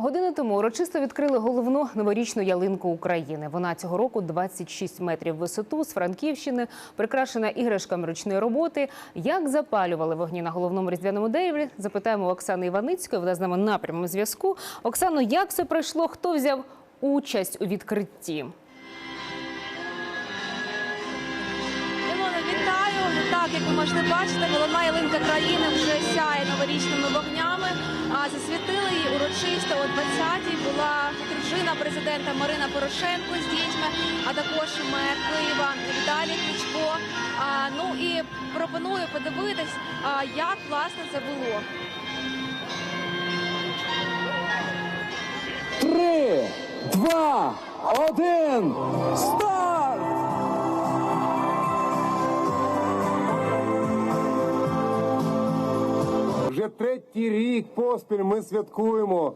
Годину тому урочисто відкрили головну новорічну ялинку України. Вона цього року 26 метрів висоту з Франківщини, прикрашена іграшками ручної роботи. Як запалювали вогні на головному різдвяному дереві? Запитаємо Оксани Іваницької. Вона з нами на прямому зв'язку. Оксано, як все пройшло? Хто взяв участь у відкритті? Вітаю! Так, як ви можете бачити, головна ялинка А засвітили її урочисто о 20-й була дружина президента Марина Порошенко з дітьми, а також мер Києва Віталій Кличко. Ну і пропоную подивитись, як власне це було. Три, два, один, старт! Третій рік поспіль ми святкуємо.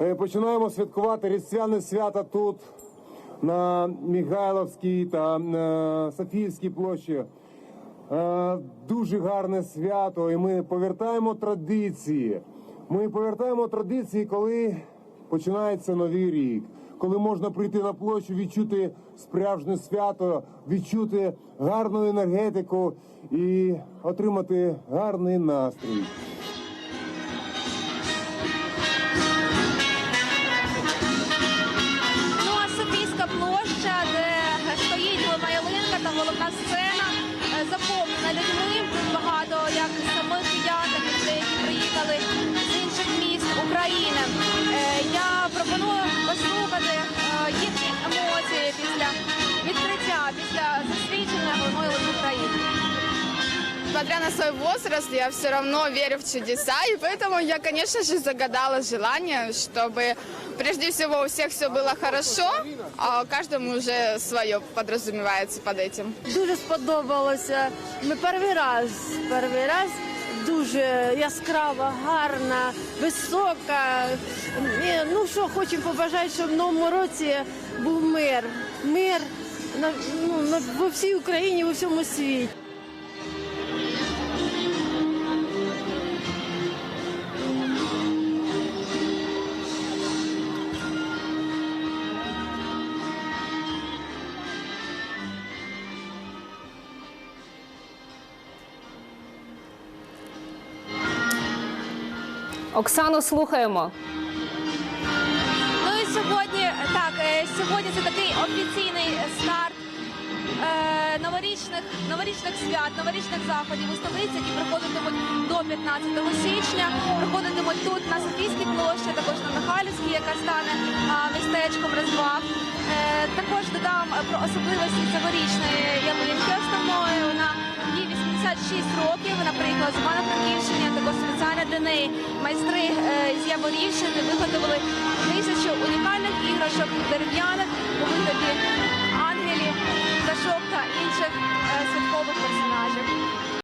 е, Починаємо святкувати різдвяне свята тут, на Михайловській та на Софіївській площі. Е, Дуже гарне свято, і ми повертаємо традиції. Ми повертаємо традиції, коли починається новий рік, коли можна прийти на площу, відчути справжнє свято, відчути гарну енергетику і отримати гарний настрій. Ялинка сцена, е, заповнена людьми. Багато як Несмотря на свой возраст, я все равно верю в чудеса, и поэтому я, конечно же, загадала желание, чтобы прежде всего у всех все было хорошо, а каждому уже свое подразумевается под этим. Дуже сподобалося. Ми перший раз, перший раз дуже яскрава, гарна, висока. І, Ну що, хочемо побажати, щоб в новому році був мир. Мир на, ну, на, во всій Україні, у всьому світі. Оксано, слухаємо. Ну і сьогодні так, е, сьогодні це такий офіційний старт е, новорічних новорічних свят, новорічних заходів у столиці, які проходитимуть до 15 січня. Проходитимуть тут на Софійській площі, також на Михайлівській, яка стане містечком розваг. Е, також додам про особливості цьогорічної років. Вона приїхала з Івано-Франківщини, також спеціально для неї майстри е, з Яворівщини виготовили тисячу унікальних іграшок дерев'яних